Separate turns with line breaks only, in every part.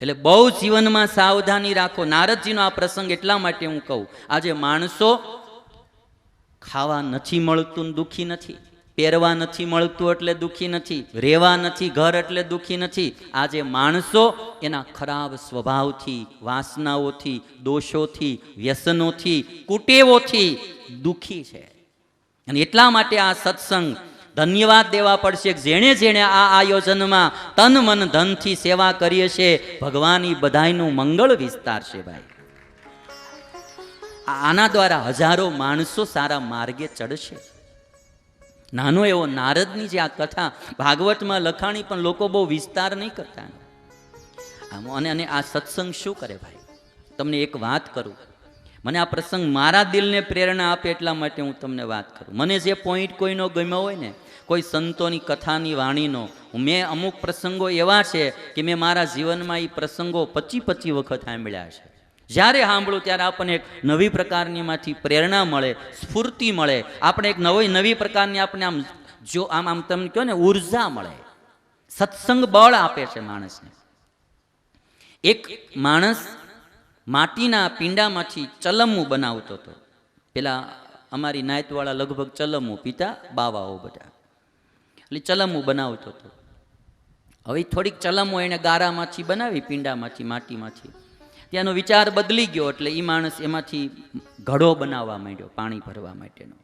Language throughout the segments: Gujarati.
એટલે બહુ જીવનમાં સાવધાની રાખો. નારદજીનો આ પ્રસંગ એટલા માટે હું કહું. આજે માણસો ખાવા નથી મળતું દુઃખી નથી. પહેરવા નથી મળતું એટલે દુઃખી નથી. રહેવા નથી, ઘર એટલે દુઃખી નથી. આજે માણસો એના ખરાબ સ્વભાવથી, વાસનાઓથી, દોષોથી, વ્યસનોથી, કુટેવોથી દુઃખી છે. અને એટલા માટે આ સત્સંગ ધન્યવાદ દેવા પડશે. જેણે જેણે આ આયોજનમાં તન મન ધનથી સેવા કરીએ છે ભગવાન બધાયનું મંગળ વિસ્તાર છે ભાઈ. આના દ્વારા હજારો માણસો સારા માર્ગે ચડશે. નાનો એવો નારદની જે આ કથા ભાગવતમાં લખાણી પણ લોકો બહુ વિસ્તાર નહીં કરતા. આમ અને અને આ સત્સંગ શું કરે ભાઈ? તમને એક વાત કરું. મને આ પ્રસંગ મારા દિલને પ્રેરણા આપે એટલા માટે હું તમને વાત કરું. મને જે પોઈન્ટ કોઈનો ગમ્યો હોય ને, કોઈ સંતોની કથાની વાણીનો મેં અમુક પ્રસંગો એવા છે કે મેં મારા જીવનમાં એ પ્રસંગો પચી પચી વખત સાંભળ્યા છે. જ્યારે સાંભળું ત્યારે આપણને એક નવી પ્રકારનીમાંથી પ્રેરણા મળે, સ્ફૂર્તિ મળે. આપણે એક નવી નવી પ્રકારની આપણે આમ જો આમ આમ તમને કહો ને, ઊર્જા મળે. સત્સંગ બળ આપે છે માણસને. એક માણસ માટીના પિંડામાંથી ચલમું બનાવતો હતો. પેલા અમારી નાયતવાળા લગભગ ચલમું પીતા, બાવાઓ બધા. એટલે ચલમું બનાવતો હતો. હવે થોડીક ચલમો એણે ગારામાંથી બનાવી, પિંડામાંથી, માટીમાંથી. ત્યાંનો વિચાર બદલી ગયો એટલે એ માણસ એમાંથી ઘડો બનાવવા માંડ્યો, પાણી ભરવા માટેનો.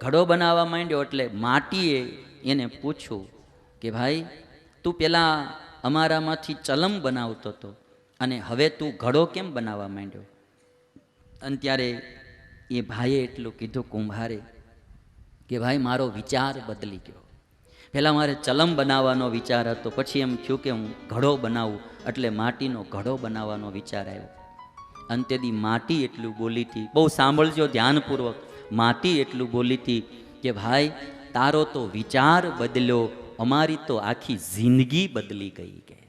ઘડો બનાવવા માંડ્યો એટલે માટીએ એને પૂછ્યું કે ભાઈ, તું પેલા અમારામાંથી ચલમ બનાવતો હતો. અને હવે તું ઘડો કેમ બનાવવા માંડ્યો? અને ત્યારે એ ભાઈએ એટલું કીધું કુંભારે કે ભાઈ, મારો વિચાર બદલી ગયો. પહેલાં મારે ચલમ બનાવવાનો વિચાર હતો, પછી એમ થયું કે હું ઘડો બનાવું, એટલે માટીનો ઘડો બનાવવાનો વિચાર આવ્યો. અંતેદી માટી એટલું બોલી હતી, બહુ સાંભળજો ધ્યાનપૂર્વક, માટી એટલું બોલી હતી કે ભાઈ, તારો તો વિચાર બદલ્યો, અમારી તો આખી જિંદગી બદલી ગઈ કે.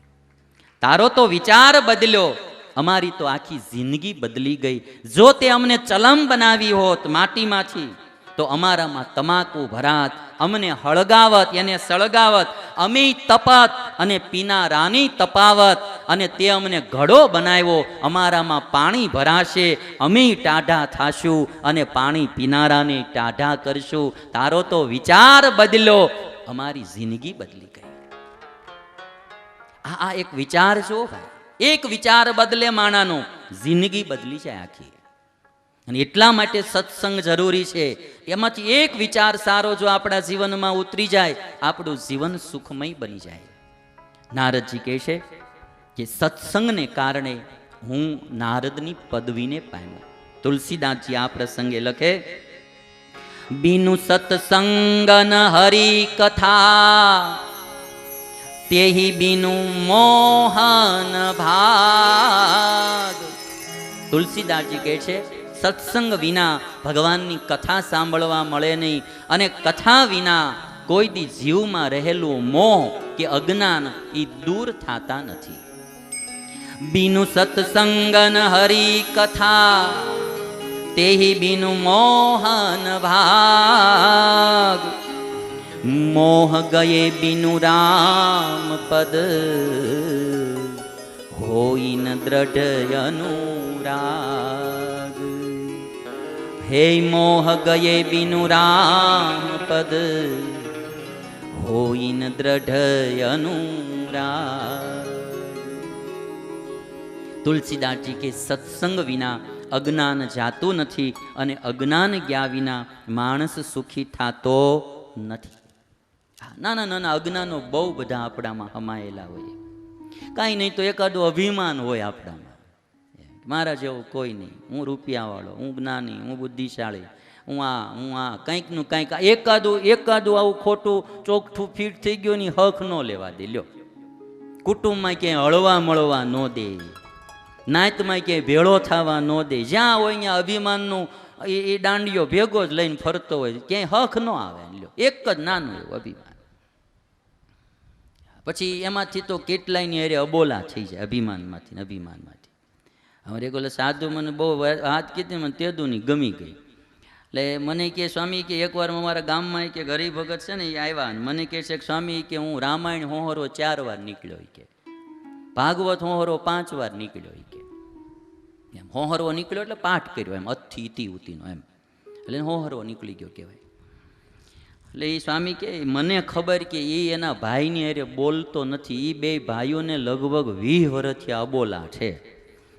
તારો તો વિચાર બદલ્યો. અમારી તો આખી જિંદગી બદલી ગઈ. જો તે અમને ચલમ બનાવી હોત માટીમાંથી, તો અમારામાં તમાકુ ભરાત, અમને હળગાવત, એને સળગાવત અમે તપત અને પીનારાની તપાવત, અને તે અમને ઘડો બનાવ્યો. અમારામાં પાણી ભરાશે અમે ટાઢા થાશું, અને પાણી પીનારાને ટાઢા કરશું. તારો તો વિચાર બદલ્યો. અમારી જિંદગી બદલી ગઈ. આ આ એક વિચાર જો ભાઈ એક વિચાર બદલે માણાનો. જિંદગી બદલી જાય આખી. અને એટલા માટે સત્સંગ જરૂરી છે. એમાંથી એક વિચાર સારો જો આપણા જીવનમાં ઉતરી જાય, આપણું જીવન સુખમય બની જાય. નારદજી કહે છે કે સત્સંગને કારણે હું નારદની પદવીને પામ્યો. તુલસીદાસજી આ પ્રસંગે લખે, બીનું સત્સંગન હરી કથા તેહી બીનુ મોહન ભાગ. તુલસીદાસજી કહે છે, સત્સંગ વિના ભગવાનની કથા સાંભળવા મળે નહીં અને કથા વિના કોઈ દી જીવમાં રહેલું મોહ કે અજ્ઞાન એ દૂર થતા નથી. બીનુ સત્સંગન હરી કથા, તેહી બીનુ મોહન ભાગ. મોહ ગયે બિનુ રામ પદ. હોઈન દ્રઢ અનુરાગ. હે મોહ ગયે બિનુ રામ પદ. હોઈન દ્રઢ અનુરાગ. તુલસીદાસજી કે સત્સંગ વિના અજ્ઞાન જાતું નથી અને અજ્ઞાન ગયા વિના માણસ સુખી થતો નથી. નાના નાના અજ્ઞાનો બહુ બધા આપણામાં હમાયેલા હોય. કાંઈ નહીં તો એકાદું અભિમાન હોય આપણામાં. મારા જેવો કોઈ નહીં. હું રૂપિયાવાળો, હું જ્ઞાની, હું બુદ્ધિશાળી, હું આ હું આ કંઈકનું કંઈક એકાદું એકાદું આવું ખોટું ચોખ્ઠું ફીટ થઈ ગયું ની હક ન લેવા દે. લ્યો. કુટુંબમાં ક્યાંય હળવા મળવા ન દે. નાતમાં ક્યાંય ભેળો થવા ન દે. જ્યાં હોય ત્યાં અભિમાનનું એ એ દાંડિયો ભેગો જ લઈને ફરતો હોય. ક્યાંય હક ન આવે. લ્યો. એક જ નાનું એવું અભિમાન. પછી એમાંથી તો કેટલાયની અરે અબોલા થઈ જાય, અભિમાનમાંથી ને અભિમાનમાંથી. હવે રેગ્યુલર સાધુ મને બહુ હાથ કીધી મને તેદુની ગમી ગઈ. એટલે મને કે, સ્વામી, કે એકવાર અમારા ગામમાં કે ગરીબ ભગત છે ને એ આવ્યા અને મને કહે છે કે, સ્વામી, કે હું રામાયણ હોહરો ચાર વાર નીકળ્યો કે. ભાગવત હોહરો પાંચ વાર નીકળ્યો કે. એમ હોહરવો નીકળ્યો એટલે પાઠ કર્યો એમ અથી ઇતિ ઉતીનો એમ. એટલે હોહરવો નીકળી ગયો કહેવાય. એટલે એ સ્વામી કે, મને ખબર કે એ એના ભાઈની અરે બોલતો નથી. એ બે ભાઈઓને લગભગ વીસ વર્ષથી અબોલા છે.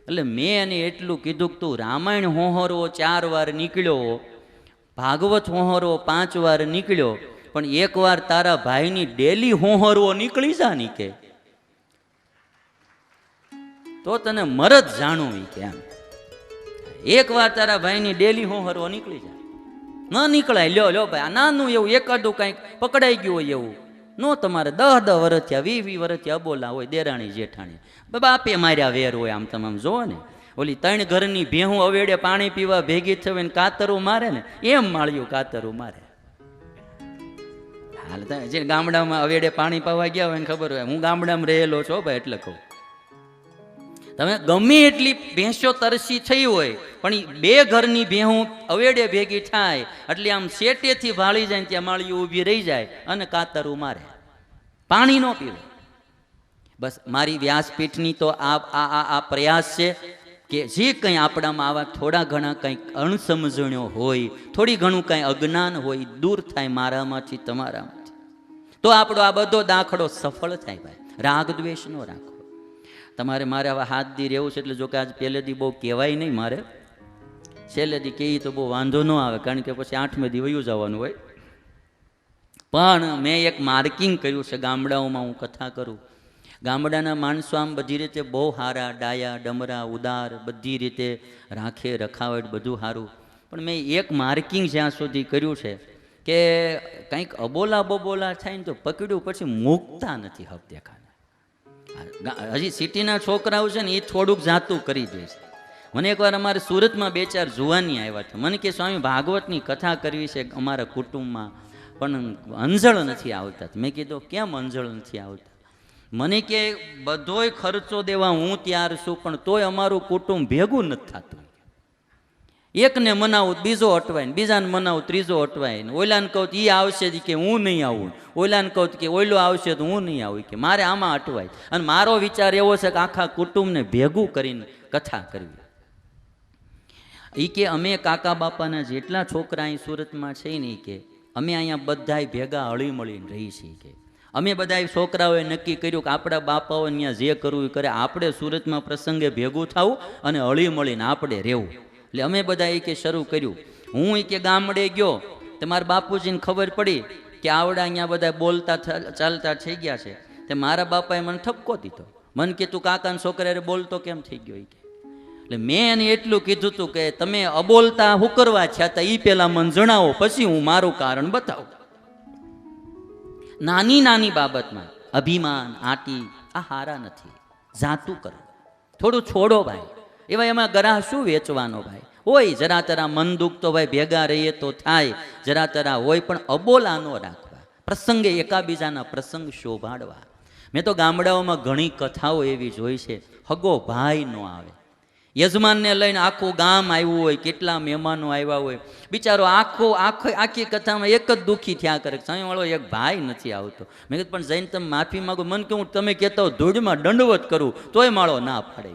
એટલે મેં એને એટલું કીધું કે, તું રામાયણ હોહરવો ચાર વાર નીકળ્યો, ભાગવત હોહરવો પાંચ વાર નીકળ્યો, પણ એકવાર તારા ભાઈની ડેલી હોહરવો નીકળી જા ની કે. તો તને મરદ જાણું કે એમ. એકવાર તારા ભાઈની ડેલી હોહરવો નીકળી જાય ન નીકળાય. લ્યો લ્યો ભાઈ, આ નાનું એવું એકાદું કંઈક પકડાઈ ગયું હોય એવું. નો તમારે દહ દહ વર્ષ થયા વી વી વર્ષ થયા અબોલા હોય, દેરાણી, જેઠાણી. બાપે માર્યા વેર હોય આમ તમે આમ જોવો ને. ઓલી ત્રણ ઘરની ભેહું અવેડે પાણી પીવા ભેગી થવે ને કાતરું મારે ને, એમ માળ્યું કાતરું મારે. હાલ જે ગામડામાં અવેડે પાણી પાવા ગયા હોય ને ખબર હોય, હું ગામડામાં રહેલો છો ભાઈ એટલે કહું. તમે ગમે એટલી ભેંસો તરસી થઈ હોય પણ બે ઘરની ભેહું અવેડે ભેગી થાય, એટલે આમ શેટેથી ભાળી જાય ત્યાં માળીઓ ઊભી રહી જાય અને કાતરું મારે પાણી ન પીવે. બસ મારી વ્યાસપીઠની તો આ આ આ આ પ્રયાસ છે કે જે કંઈ આપણામાં આવા થોડા ઘણા કંઈક અણસમજણ્યો હોય, થોડી ઘણું કંઈ અજ્ઞાન હોય દૂર થાય મારામાંથી, તમારામાંથી. તો આપણો આ બધો દાખલો સફળ થાય ભાઈ. રાગ દ્વેષ ન રાખો. તમારે મારે આવા હાથ દી રહેવું છે એટલે જો કે આજ પહેલેથી બહુ કહેવાય નહીં મારે. છેલ્લેથી કે તો બહુ વાંધો ન આવે, કારણ કે પછી આઠમે દી વયું જવાનું હોય. પણ મેં એક માર્કિંગ કર્યું છે ગામડાઓમાં હું કથા કરું. ગામડાના માણસો આમ બધી રીતે બહુ સારા ડાયા, ડમરા, ઉદાર, બધી રીતે રાખે, રખાવટ, બધું સારું પણ મેં એક માર્કિંગ જ્યાં સુધી કર્યું છે કે કંઈક અબોલા બબોલા થાય ને તો પકડ્યું, પછી મૂકતા નથી હપ્તે દેખાને હજી સિટીના છોકરાઓ છે ને એ થોડુંક જાતું કરી દે છે. મને એકવાર અમારે સુરતમાં બે ચાર જુવાની આવ્યા હતા મને કે, સ્વામી, ભાગવતની કથા કરવી છે અમારા કુટુંબમાં. પણ અંજળ નથી આવતા. મેં કીધું, કેમ અંજળ નથી આવતા? મને કે, બધોય ખર્ચો દેવા હું તૈયાર છું, પણ તોય અમારું કુટુંબ ભેગું નથી થતું. એકને મનાવું, બીજો અટવાય બીજાને મનાવું, ત્રીજો અટવાય ને. ઓલાને કહું એ આવશે જ કે હું નહીં આવું. ઓલાને કહું કે ઓયલો આવશે તો હું નહીં આવું. કે મારે આમાં અટવાય. અને મારો વિચાર એવો છે કે આખા કુટુંબને ભેગું કરીને કથા કરવી. એ કે અમે કાકા બાપાના જેટલા છોકરા અહીં સુરતમાં છે ને એ કે, અમે અહીંયા બધાય ભેગા હળી મળીને રહી છીએ કે. અમે બધા છોકરાઓએ નક્કી કર્યું કે આપણા બાપાઓ અહીંયા જે કરવું એ કરે, આપણે સુરતમાં પ્રસંગે ભેગું થવું અને હળી મળીને આપણે રહેવું. એટલે અમે બધા એ કે શરૂ કર્યું. હું એ કે ગામડે ગયો તે મારા બાપુજીને ખબર પડી કે આવડા અહીંયા બધા બોલતા ચાલતા થઈ ગયા છે. તે મારા બાપાએ મને ઠપકો દીધો. મન કે, તું કાકાના છોકરા બોલતો કેમ થઈ ગયો એ કે? એટલે મેં એને એટલું કીધું હતું કે તમે અબોલતા હું કરવા છતાં એ પહેલાં મને જણાવો, પછી હું મારું કારણ બતાવું. નાની નાની બાબતમાં અભિમાન, આટી, આ હારા નથી. જાતું કરો. થોડું છોડો ભાઈ. એવા એમાં ગરાહ શું વેચવાનો ભાઈ? હોય જરા તરા મન દુઃખ તો ભાઈ ભેગા રહીએ તો થાય. જરા તરા હોય પણ અબોલા ન રાખવા. પ્રસંગે એકાબીજાના પ્રસંગ શોભાડવા. મેં તો ગામડાઓમાં ઘણી કથાઓ એવી જોઈ છે. હગો ભાઈ નો આવે. યજમાનને લઈને આખું ગામ આવ્યું હોય, કેટલા મહેમાનો આવ્યા હોય. બિચારો આખો આખો, આખી કથામાં એક જ દુઃખી થયા કરે. સામેવાળો એક ભાઈ નથી આવતો. મેં કીધું, પણ જઈને તમે માફી માગો. મન કે હું તમે કહેતા હો ધૂળમાં દંડવત કરું, તોય માળો ના પાડે